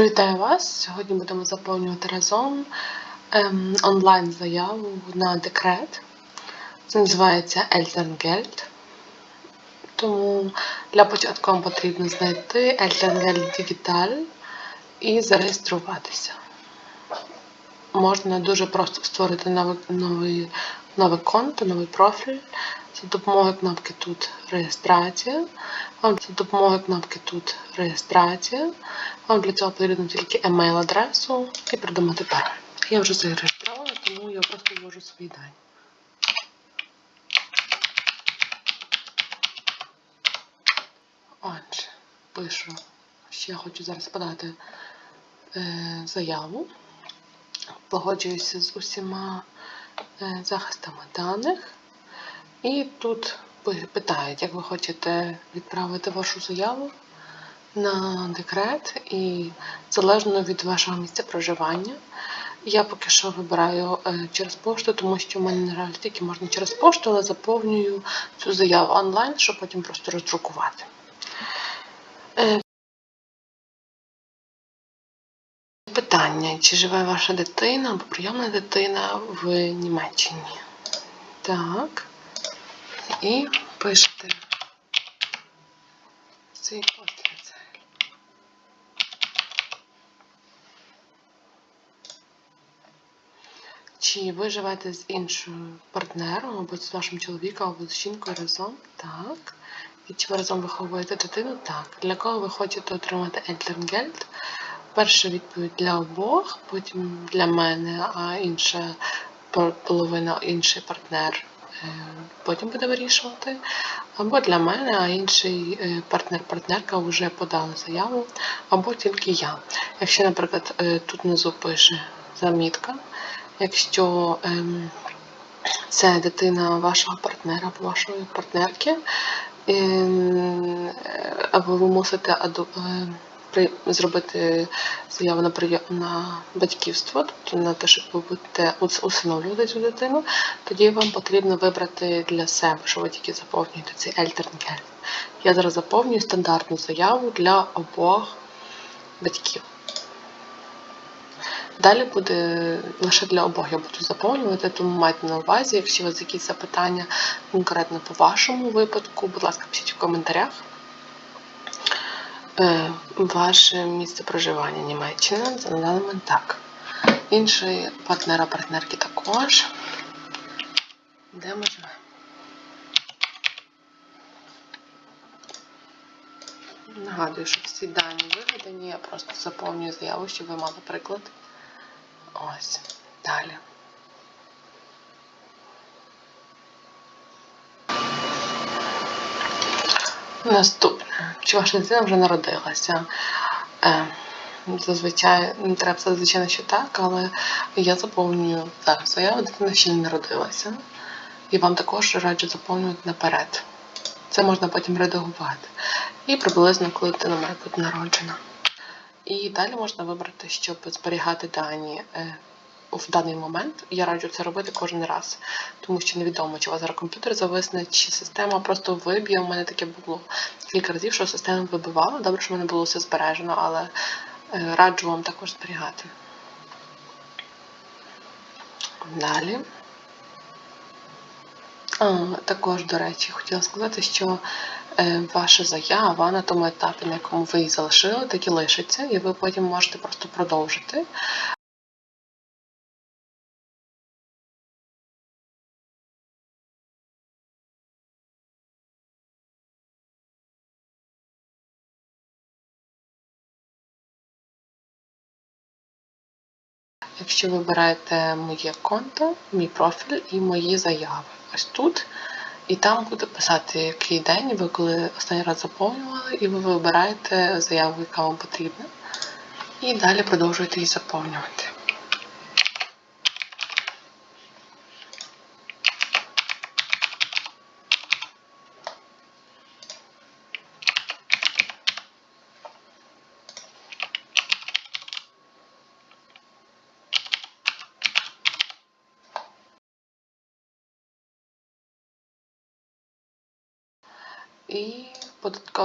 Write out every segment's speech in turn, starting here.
Вітаю вас! Сьогодні будемо заповнювати разом ем, онлайн-заяву на декрет. Це називається Elterngeld. Тому для початку вам потрібно знайти Elterngeld Digital і зареєструватися. Можна дуже просто створити нове, новий, нове конто, новий профіль за допомогою кнопки тут реєстрація. Вам за допомогою кнопки тут реєстрація. Вам для цього потрібно тільки емейл-адресу і придумати пароль. Я вже зареєстрована, тому я просто ввожу свої дані. Отже, пишу, що я хочу зараз подати е, заяву. Погоджуюся з усіма е, захистами даних. І тут питають, як ви хочете відправити вашу заяву на декрет, і залежно від вашого місця проживання. Я поки що вибираю е, через пошту, тому що в мене, на жаль, тільки можна через пошту, але заповнюю цю заяву онлайн, щоб потім просто роздрукувати. Питання, чи живе ваша дитина або прийомна дитина в Німеччині? Так. І пишете цей постріл. Чи ви живете з іншим партнером, або з вашим чоловіком, або з жінкою разом? Так. І чи ви разом виховуєте дитину? Так. Для кого ви хочете отримати Ельтернгельд? Перша відповідь для обох, потім для мене, а інша половина, інший партнер е, потім буде вирішувати. Або для мене, а інший е, партнер-партнерка вже подали заяву, або тільки я. Якщо, наприклад, е, тут внизу пише замітка, якщо ем, це дитина вашого партнера або вашої партнерки, ем, або ви мусите зробити заяву на прийом на батьківство, тобто на те, щоб ви будете усиновлювати цю дитину, тоді вам потрібно вибрати для себе, що ви тільки заповнюєте цей Ельтернгель. Я зараз заповнюю стандартну заяву для обох батьків. Далі буде лише для обох я буду заповнювати, тому майте на увазі, якщо у вас якісь запитання конкретно по вашому випадку, будь ласка, пишіть в коментарях. Е, ваше місце проживання Німеччина на даний момент так. Інші партнера партнерки також. Де ми живемо? Нагадую, що всі дані виведені, я просто заповнюю заяву, щоб ви мали приклад. Ось. Далі. Наступне. Чи ваша дитина вже народилася? Е, Зазвичай, не треба звичайно, що так, але я заповнюю зараз заяву, дитина ще не народилася. І вам також раджу заповнювати наперед. Це можна потім редагувати. І приблизно, коли дитина має бути народжена. І далі можна вибрати, щоб зберігати дані е, в даний момент. Я раджу це робити кожен раз, тому що невідомо, чи у вас зараз комп'ютер зависне, чи система просто виб'є. У мене таке було кілька разів, що система вибивала. Добре, що в мене було все збережено, але е, раджу вам також зберігати. Далі. А, Також, до речі, хотіла сказати, що е, ваша заява на тому етапі, на якому ви її залишили, так і лишиться, і ви потім можете просто продовжити. Якщо вибираєте моє конто, мій профіль і мої заяви. Ось тут. І там буде писати, який день ви коли останній раз заповнювали, і ви вибираєте заяву, яка вам потрібна. І далі продовжуєте її заповнювати.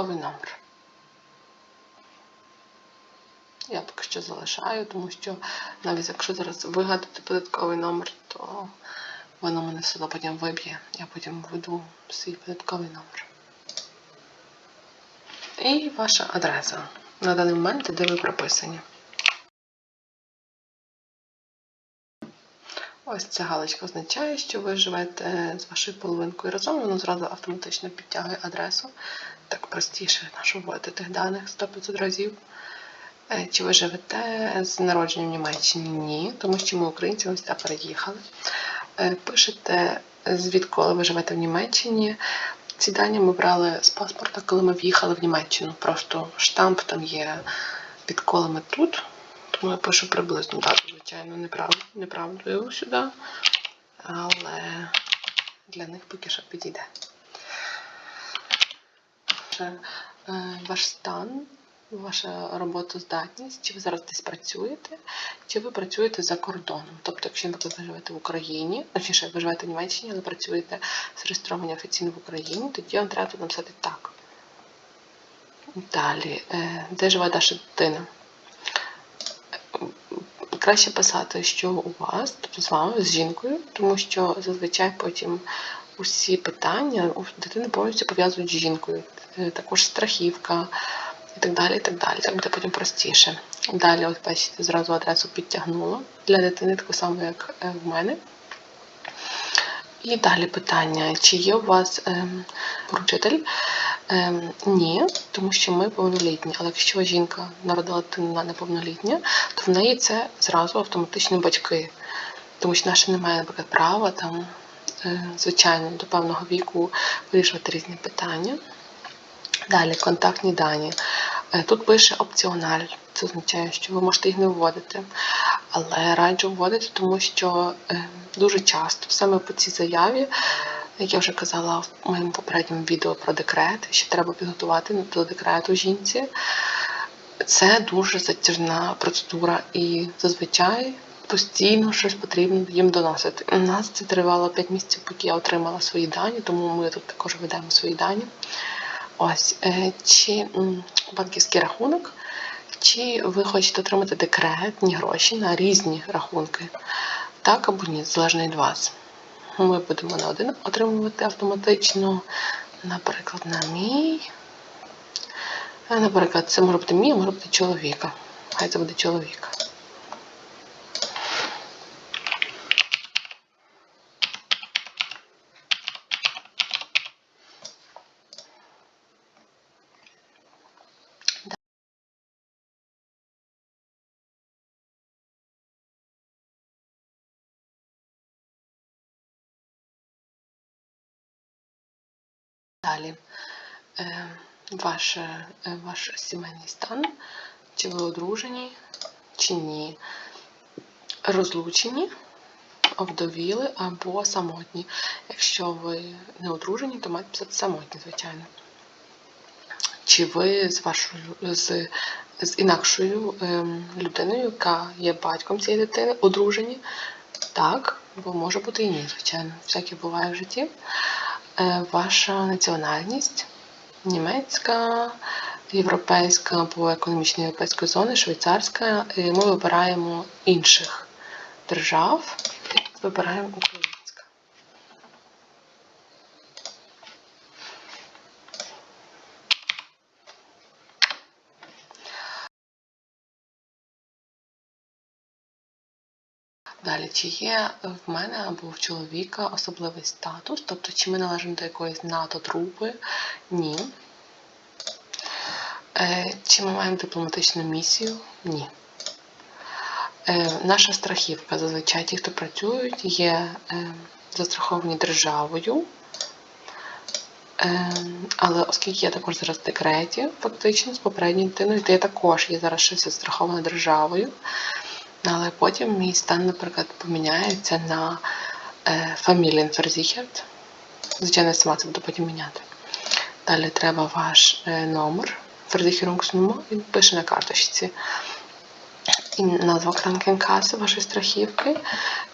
І номер. Я поки що залишаю, тому що навіть якщо зараз вигадати податковий номер, то воно мене все одно потім виб'є. Я потім введу свій податковий номер. І ваша адреса на даний момент, де ви прописані. Ось ця галочка означає, що ви живете з вашою половинкою разом, воно зразу автоматично підтягує адресу. Так простіше, вводити тих даних 100-500 разів. Е, Чи ви живете з народженням в Німеччині? Ні, тому що ми українці ось так переїхали. Е, Пишете, звідколи ви живете в Німеччині. Ці дані ми брали з паспорта, коли ми в'їхали в Німеччину. Просто штамп там є, відколи ми тут. Тому я пишу приблизну дату, звичайно, неправду, неправдою сюди. Але для них поки що підійде. Е, Ваш стан, ваша роботоздатність, чи ви зараз десь працюєте, чи ви працюєте за кордоном. Тобто, якщо, ви живете в Україні, точніше, ви живете в Німеччині, але працюєте зареєстровані офіційно в Україні, тоді вам треба написати так. Далі, е, де живе ваша дитина? Краще писати, що у вас, тобто з вами, з жінкою, тому що зазвичай потім усі питання дитини повністю пов'язують з жінкою. Е, Також страхівка і так далі. і так далі. Так буде потім простіше. Далі, ось бачите, зразу адресу підтягнула для дитини, таку саму, як е, в мене. І далі питання: чи є у вас ем, поручитель? Ем, ні, тому що ми повнолітні. Але якщо жінка народила дитину неповнолітня, то в неї це зразу автоматично батьки. Тому що наше немає, наприклад, права там, звичайно, до певного віку вирішувати різні питання. Далі контактні дані. Е, Тут пише опціональ. Це означає, що ви можете їх не вводити. Але раджу вводити, тому що е, дуже часто саме по цій заяві, як я вже казала в моєму попередньому відео про декрет, що треба підготувати до декрету жінці. Це дуже затяжна процедура і зазвичай постійно щось потрібно їм доносити. У нас це тривало 5 місяців, поки я отримала свої дані, тому ми тут також ведемо свої дані. Ось, е, чи банківський рахунок, чи ви хочете отримати декретні гроші на різні рахунки, так або ні, залежно від вас. Ми будемо на один отримувати автоматично, наприклад, на мій. Е, Наприклад, це може бути мій, а може бути чоловіка. Хай це буде чоловік. Далі е, ваш, е, ваш сімейний стан, чи ви одружені, чи ні. Розлучені, овдовіли або самотні. Якщо ви не одружені, то маєте писати самотні, звичайно. Чи ви з вашою з, з інакшою ем, людиною, яка є батьком цієї дитини, одружені? Так, бо може бути і ні, звичайно. Всяке буває в житті. Е, ваша національність німецька, європейська або економічна європейської зони, швейцарська. І Ми вибираємо інших держав. Вибираємо українська. Далі, чи є в мене або в чоловіка особливий статус, тобто чи ми належимо до якоїсь НАТО трупи? Ні. Е, Чи ми маємо дипломатичну місію? Ні. Е, Наша страхівка зазвичай ті, хто працюють, є е, застраховані державою. Але оскільки я також зараз в декреті, фактично, з попередньою дитиною, то я також є зараз щось застрахована державою. Але потім мій стан, наприклад, поміняється на е, Familienversichert. Звичайно, сама це буду потім міняти. Далі треба ваш е, номер, Versicherungsnummer, він пише на карточці. І назва Кранкенкаси вашої страхівки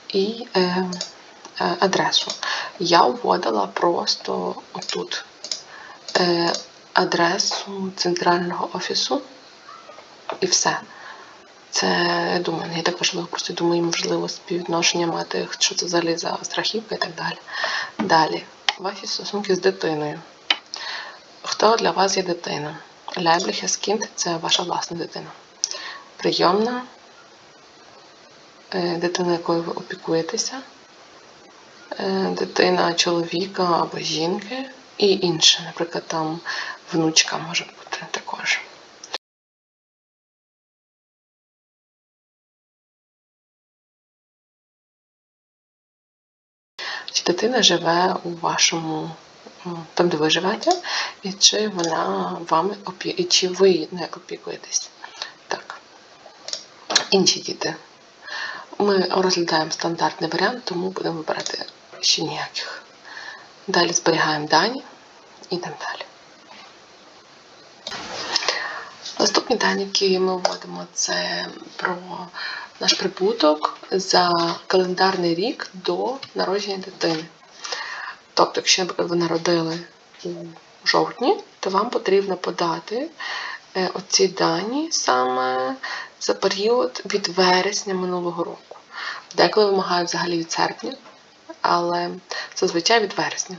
і е, е, адресу. Я вводила просто отут е, адресу центрального офісу і все. Це, я думаю, не так важливо, просто думаю, можливо, співвідношення мати, що це взагалі за страхівка і так далі. Далі, ваші стосунки з дитиною. Хто для вас є дитина? Leibliche Kind – це ваша власна дитина. Прийомна, е, дитина, якою ви опікуєтеся, е, дитина чоловіка або жінки і інше. Наприклад, там внучка може бути також. Чи дитина живе у вашому, там, де ви живете, і чи вона вами опі... і чи ви не опікуєтесь? Так. Інші діти. Ми розглядаємо стандартний варіант, тому будемо вибирати ще ніяких. Далі зберігаємо дані і так далі. Наступні дані, які ми вводимо, це про наш прибуток за календарний рік до народження дитини. Тобто, якщо ви народили у жовтні, то вам потрібно подати е, оці дані саме за період від вересня минулого року. Деколи вимагають взагалі від серпня, але зазвичай від вересня.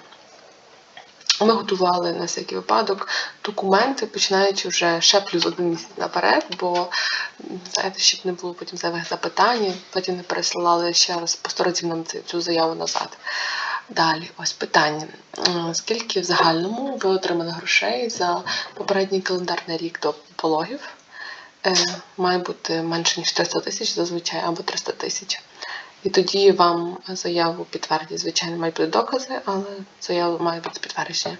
Ми готували на всякий випадок документи, починаючи вже ще плюс один місяць наперед, бо знаєте, щоб не було потім зайвих запитань, потім не пересилали ще раз по сто разів нам цю- цю заяву назад. Далі, ось питання. Скільки в загальному ви отримали грошей за попередній календарний рік до пологів? Е, Має бути менше ніж 300 тисяч зазвичай або 300 тисяч. І тоді вам заяву підтвердять. Звичайно, мають бути докази, але заява має бути підтвердження.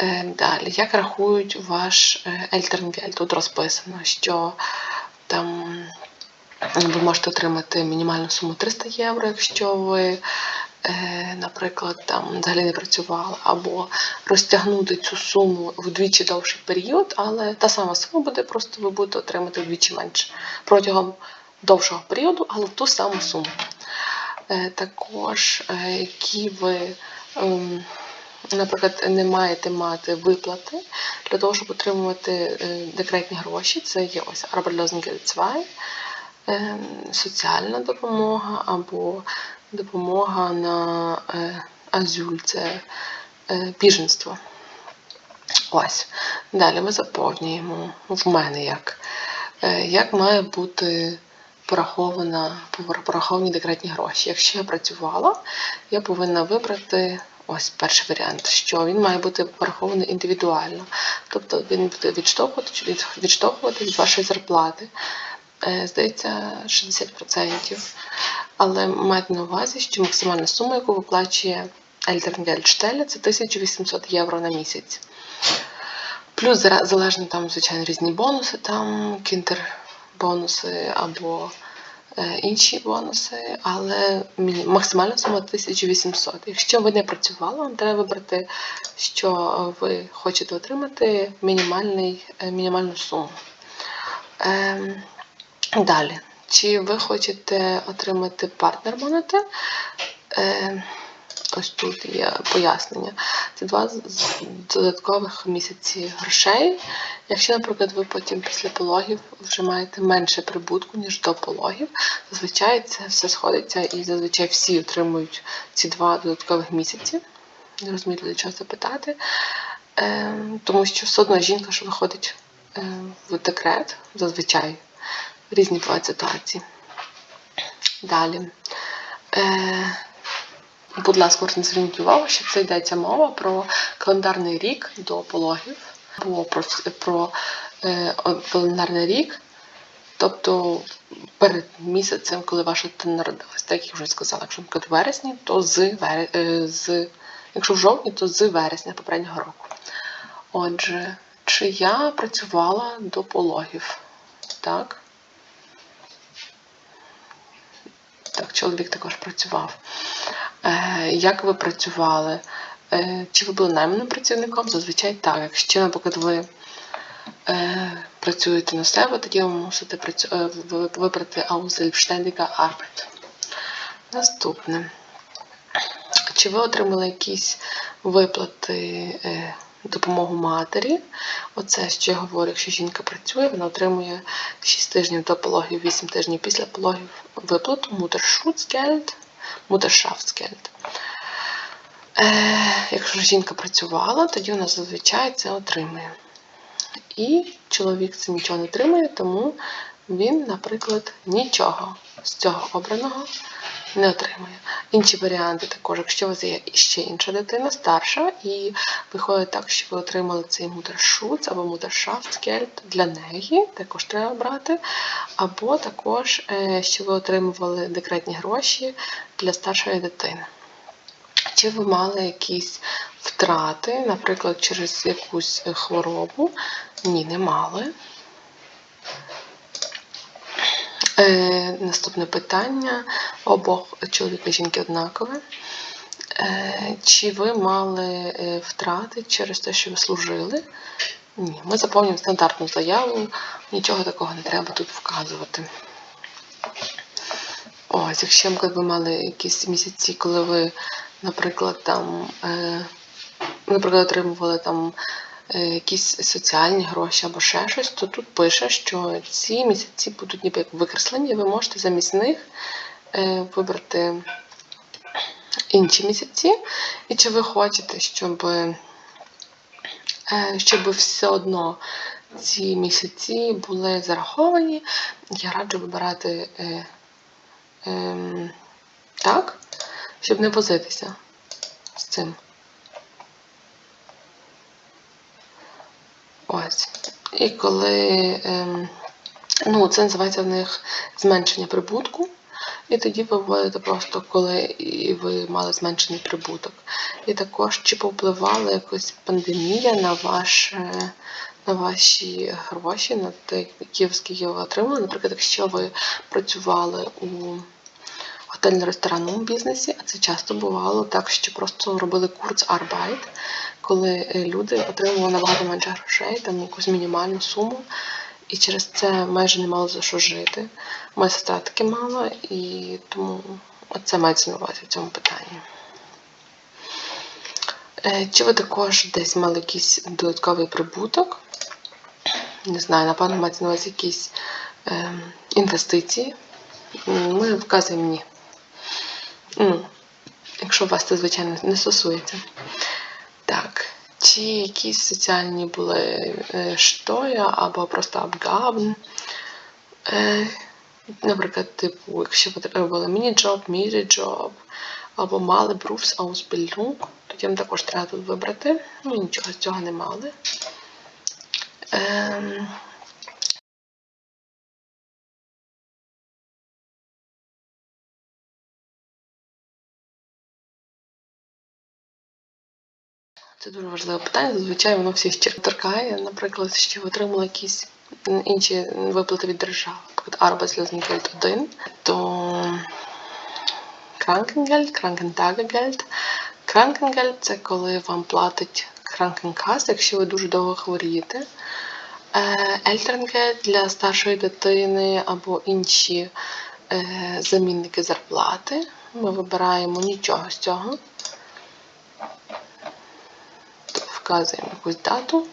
Е, Далі, як рахують ваш Ельтернгель? Тут розписано, що там ви можете отримати мінімальну суму 300 євро, якщо ви, е, наприклад, там взагалі не працювали, або розтягнути цю суму вдвічі довший період, але та сама сума буде, просто ви будете отримати вдвічі менше протягом довшого періоду, але ту саму суму. Е, Також, е, які ви, ем, наприклад, не маєте мати виплати для того, щоб отримувати е, декретні гроші, це є ось Arbeitslosengeld 2, ем, соціальна допомога або допомога на азюль, це біженство. Ось. Далі ми заповнюємо в мене як. Як має бути порахована, пораховані декретні гроші? Якщо я працювала, я повинна вибрати ось перший варіант, що він має бути порахований індивідуально. Тобто він буде відштовхувати, від- відштовхувати від вашої зарплати. Е, Здається, 60%. Але майте на увазі, що максимальна сума, яку виплачує Ельтернгельштеля, це 1800 євро на місяць. Плюс залежно там, звичайно, різні бонуси, там кінтер-бонуси або е, інші бонуси, але максимальна сума 1800. Якщо ви не працювали, вам треба вибрати, що ви хочете отримати мінімальний, е, мінімальну суму. Ем, Далі, чи ви хочете отримати партнер монети? Е, ось тут є пояснення. Це два додаткових місяці грошей. Якщо, наприклад, ви потім після пологів вже маєте менше прибутку, ніж до пологів, зазвичай це все сходиться і зазвичай всі отримують ці два додаткових місяці. Не розумію, для чого запитати. Е, тому що все одно жінка, що виходить е, в декрет, зазвичай різні бувають ситуації. Далі. Е, будь ласка, не зверніть увагу, що це йдеться мова про календарний рік до пологів, або про, про е, календарний рік, тобто перед місяцем, коли ваша дитина народилась. Так як вже сказала, якщо наприклад, в вересні, то з, вере- е, з якщо в жовтні, то з вересня попереднього року. Отже, чи я працювала до пологів? Так. Так, чоловік також працював. Е, як ви працювали? Е, чи ви були найманим працівником? Зазвичай так. Якщо, наприклад, ви е, працюєте на себе, тоді ви мусите вибрати Ausselbständiger Arbeit. Наступне. Чи ви отримали якісь виплати допомогу матері. Оце, що я говорю, якщо жінка працює, вона отримує 6 тижнів до пологів, 8 тижнів після пологів виплату Mutterschutzgeld, Mutterschaftsgeld. Е, якщо жінка працювала, тоді вона зазвичай це отримує. І чоловік це нічого не отримує, тому він, наприклад, нічого з цього обраного не отримує. Інші варіанти також, якщо у вас є ще інша дитина, старша, і виходить так, що ви отримали цей мутершуц або мутершафтскельд для неї, також треба брати. Або також, е, що ви отримували декретні гроші для старшої дитини. Чи ви мали якісь втрати, наприклад, через якусь е, хворобу? Ні, не мали. Е, наступне питання. Обох чоловіка і жінки однакове. Е, чи ви мали е, втрати через те, що ви служили? Ні. Ми заповнюємо стандартну заяву, нічого такого не треба тут вказувати. Ось, якщо ви мали якісь місяці, коли ви, наприклад, там, е, наприклад, отримували там якісь соціальні гроші або ще щось, то тут пише, що ці місяці будуть ніби як викреслені, і ви можете замість них е, вибрати інші місяці. І чи ви хочете, щоб, е, щоб все одно ці місяці були зараховані, я раджу вибирати е, ем, так, щоб не возитися з цим. Ось. І коли, ем, ну, це називається в них зменшення прибутку. І тоді ви вводите просто, коли ви мали зменшений прибуток. І також, чи повпливала якось пандемія на ваш, е, на ваші гроші, на те, які ви отримали. Наприклад, якщо ви працювали у готельно-ресторанному бізнесі, а це часто бувало так, що просто робили курс Арбайт, коли е, люди отримували набагато менше грошей, там якусь мінімальну суму, і через це майже не мало за що жити. Моя сестра таки мала, і тому це мається на увазі в цьому питанні. Е, Чи ви також десь мали якийсь додатковий прибуток? Не знаю, напевно, мається на увазі якісь е, інвестиції. Ми вказуємо ні. Ну, якщо вас це, звичайно, не стосується. Так, чи якісь соціальні були е, штоя або просто абгабн. Е, наприклад, типу, якщо потрібно було міні-джоб, мірі-джоб, або мали брувс аусбільнук, то їм також треба тут вибрати. Ми нічого з цього не мали. Ем, Це дуже важливе питання. Зазвичай воно всіх торкає. Наприклад, ви отримали якісь інші виплати від держави, наприклад, Arbeitslosengeld 1, то Krankengeld, Krankentagegeld. Krankengeld – це коли вам платить Krankenkasse, якщо ви дуже довго хворієте. Е, Elterngeld для старшої дитини або інші е, замінники зарплати. Ми вибираємо нічого з цього. Вказуємо якусь дату.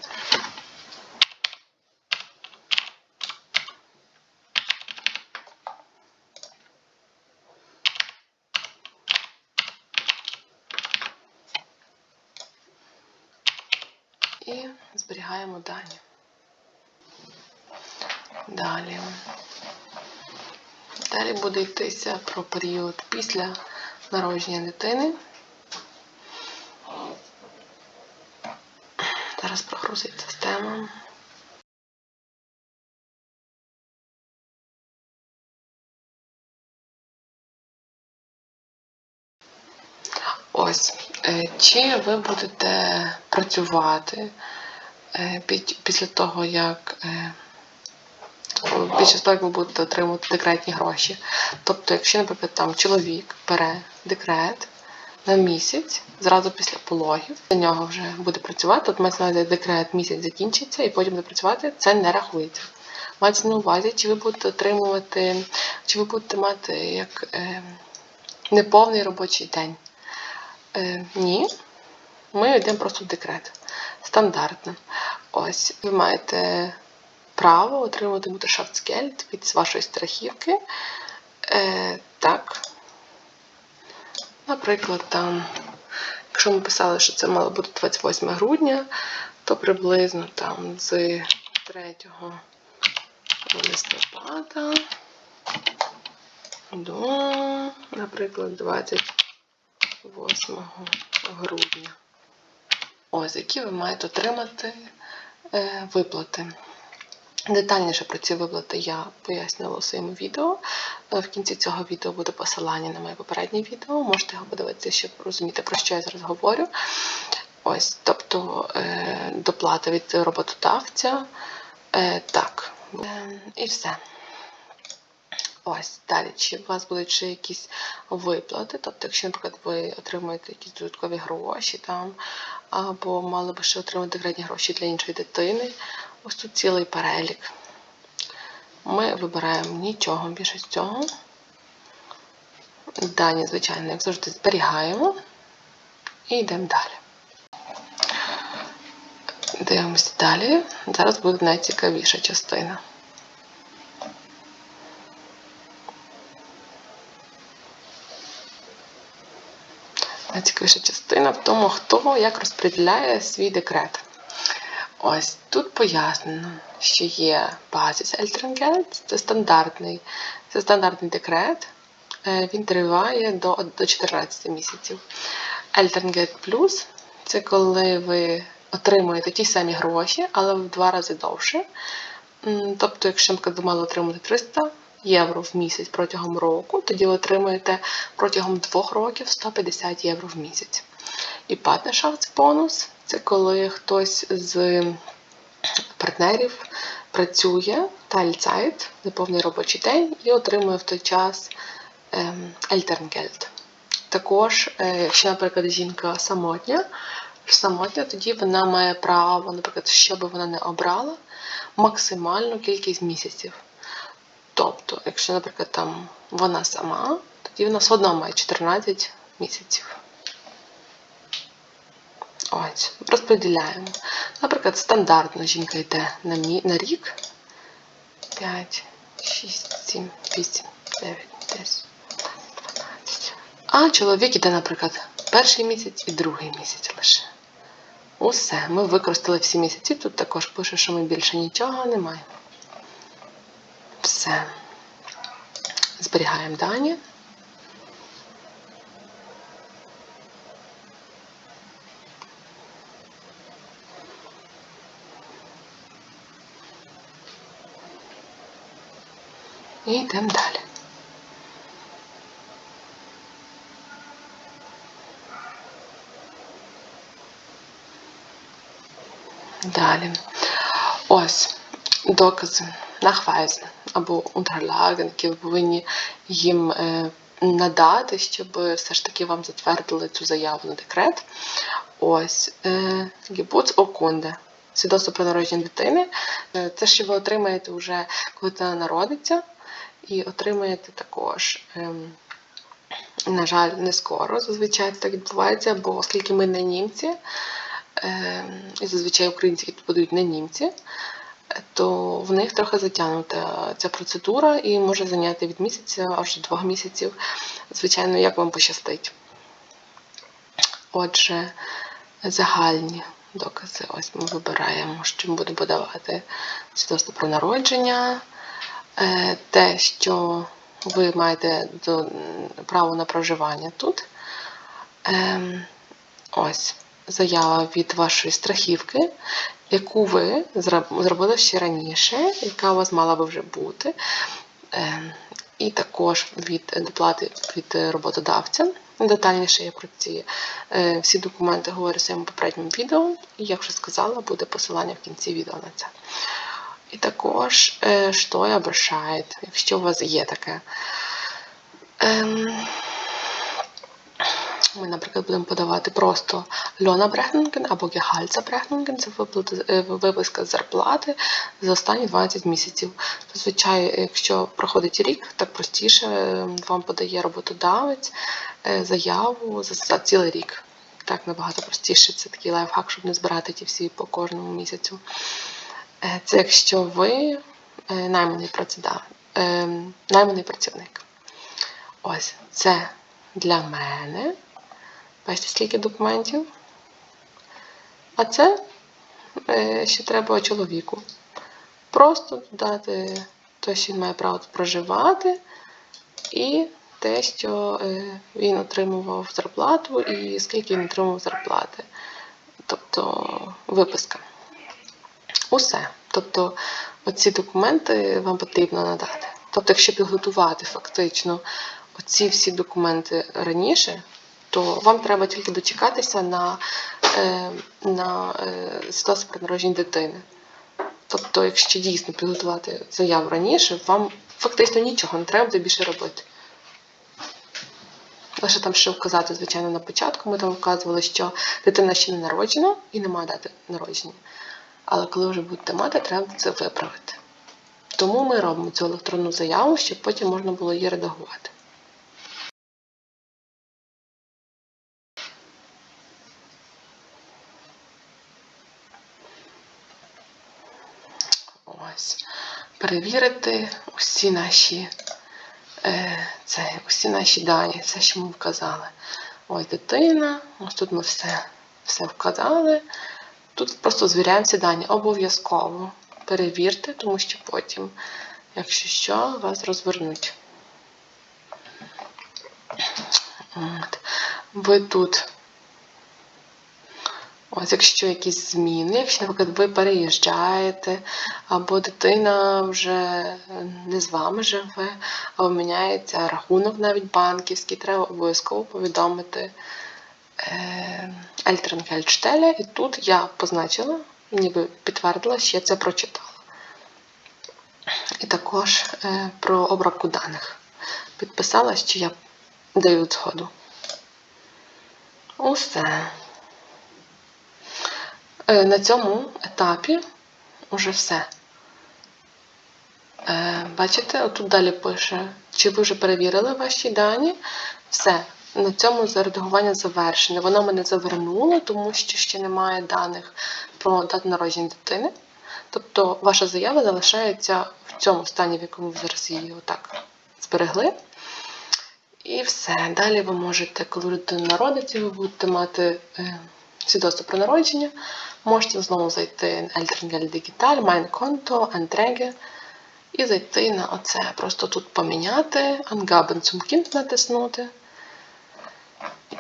І зберігаємо дані. Далі. Далі буде йтися про період після народження дитини. Зараз прогрузить система. Ось, е, чи ви будете працювати е, після того, як е, під того, як ви будете отримувати декретні гроші. Тобто, якщо, наприклад, там чоловік бере декрет на місяць, зразу після пологів, для нього вже буде працювати. От мається на декрет місяць закінчиться і потім буде працювати, це не рахується. Мається на увазі, чи ви будете отримувати, чи ви будете мати як е, неповний робочий день. Е, Ні. Ми йдемо просто в декрет. стандартне. Ось, ви маєте право отримати муташафтсгельд від вашої страхівки. Е, так. Наприклад, там, якщо ми писали, що це мало бути 28 грудня, то приблизно там з 3 листопада до, наприклад, 28 грудня. Ось, які ви маєте отримати е, виплати. Детальніше про ці виплати я пояснювала у своєму відео. Е, В кінці цього відео буде посилання на моє попереднє відео. Можете його подивитися, щоб розуміти, про що я зараз говорю. Ось, тобто е, доплата від роботодавця. Е, так, і все. Ось далі, чи у вас будуть ще якісь виплати? Тобто, якщо, наприклад, ви отримуєте якісь додаткові гроші там, або мали би ще отримати декретні гроші для іншої дитини. Ось тут цілий перелік. Ми вибираємо нічого більше з цього. Дані, звичайно, як завжди, зберігаємо і йдемо далі. Дивимося далі. Зараз буде найцікавіша частина. Найцікавіша частина в тому, хто як розподіляє свій декрет. Ось тут пояснено, що є базис Elterngeld, це стандартний, це стандартний декрет, е, він триває до, до 14 місяців. Elterngeld Plus це коли ви отримуєте ті самі гроші, але в два рази довше. Тобто, якщо, наприклад, ви мали отримати 300 євро в місяць протягом року, тоді отримуєте протягом двох років 150 євро в місяць. І бонус це коли хтось з партнерів працює тальцайт, неповний робочий день, і отримує в той час ем, Elterngeld. Також, е, якщо, наприклад, жінка самотня, самотня, тоді вона має право, наприклад, що би вона не обрала, максимальну кількість місяців. Тобто, якщо, наприклад, там вона сама, тоді вона все одно має 14 місяців. Ось, розподіляємо. Наприклад, стандартно жінка йде на, мі... на рік. 5, 6, 7, 8, 9, 10, 12. А чоловік йде, наприклад, перший місяць і другий місяць лише. Усе, ми використали всі місяці. Тут також пише, що ми більше нічого не маємо. Все. Зберігаємо дані. І йдемо далі. Далі. Ось докази, нахвайзен або unterlagen, які ви повинні їм е, надати, щоб все ж таки вам затвердили цю заяву на декрет. Ось е, Geburtsurkunde. Свідоцтво про народження дитини. Е, Це що ви отримаєте вже, коли вона народиться, і отримаєте також. ем, на жаль, не скоро. Зазвичай так відбувається, бо оскільки ми не німці, ем, і зазвичай українці, подають не німці, то в них трохи затягнута ця процедура і може зайняти від місяця аж до двох місяців. Звичайно, як вам пощастить. Отже, загальні докази. Ось ми вибираємо, що будемо подавати свідоцтво про народження, те, що ви маєте право на проживання тут. Ем, Ось заява від вашої страхівки, яку ви зробили ще раніше, яка у вас мала би вже бути. Ем, І також від доплати від роботодавця. Детальніше я про ці е, всі документи говорю в своєму попередньому відео, і як вже сказала, буде посилання в кінці відео на це. І також е, Steuerbescheid, якщо у вас є таке. Ем, ми, наприклад, будемо подавати просто Льона Lohnabrechnungen або Gehaltsabrechnungen, це е, виписка зарплати за останні 12 місяців. Зазвичай, якщо проходить рік, так простіше е, вам подає роботодавець заяву за, за цілий рік. Так, набагато простіше. Це такий лайфхак, щоб не збирати ті всі по кожному місяцю. Е, Це якщо ви е, найманий е, найманий працівник. Ось це для мене. Бачите, скільки документів. А це ще треба чоловіку. Просто додати те, що він має право проживати, і те, що він отримував зарплату, і скільки він отримував зарплати. Тобто виписка. Усе. Тобто оці документи вам потрібно надати. Тобто, якщо підготувати фактично оці всі документи раніше, то вам треба тільки дочекатися на, е, на е, свідоцтво про народження дитини. Тобто, якщо дійсно підготувати заяву раніше, вам фактично нічого не треба буде більше робити. Лише там ще вказати, звичайно, на початку ми там вказували, що дитина ще не народжена і немає дати народження. Але коли вже будете мати, треба це виправити. Тому ми робимо цю електронну заяву, щоб потім можна було її редагувати. Ось. Перевірити усі наші, е, це, усі наші дані, все, що ми вказали. Ось дитина, ось тут ми все, все вказали. Тут просто звіряємося дані. Обов'язково перевірте, тому що потім, якщо що, вас розвернуть. Ви тут. Ось, якщо якісь зміни, якщо, наприклад, ви переїжджаєте, або дитина вже не з вами живе, або міняється рахунок навіть банківський, треба обов'язково повідомити Ельтернгельдштеля, і тут я позначила, ніби підтвердила, що я це прочитала. І також е, про обробку даних. Підписала, що я даю згоду. Усе. Е, На цьому етапі вже все. Е, Бачите, отут далі пише, чи ви вже перевірили ваші дані. Все. На цьому заредагування завершене. Воно мене завернуло, тому що ще немає даних про дату народження дитини. Тобто ваша заява залишається в цьому стані, в якому ви зараз її отак зберегли. І все. Далі ви можете, коли дитина народиться, ви будете мати е, свідоцтво про народження. Можете знову зайти на Elterngeld Digital, Konto, Anträge і зайти на оце. Просто тут поміняти, Angaben zum Kind натиснути.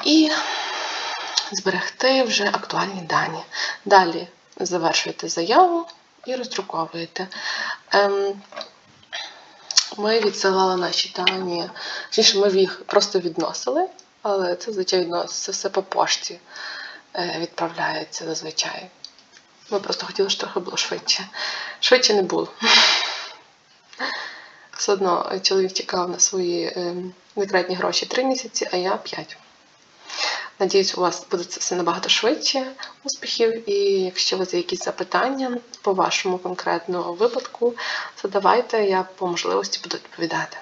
І зберегти вже актуальні дані. Далі завершуєте заяву і роздруковуєте. Ем, ми відсилали наші дані, точніше, ми їх просто відносили, але це, звичайно, це все по пошті е, відправляється зазвичай. Ми просто хотіли, щоб трохи було швидше. Швидше не було. Все одно чоловік чекав на свої ем, декретні гроші 3 місяці, а я 5. Надіюсь, у вас буде це все набагато швидше успіхів. І якщо ви є якісь запитання по вашому конкретному випадку, задавайте, я по можливості буду відповідати.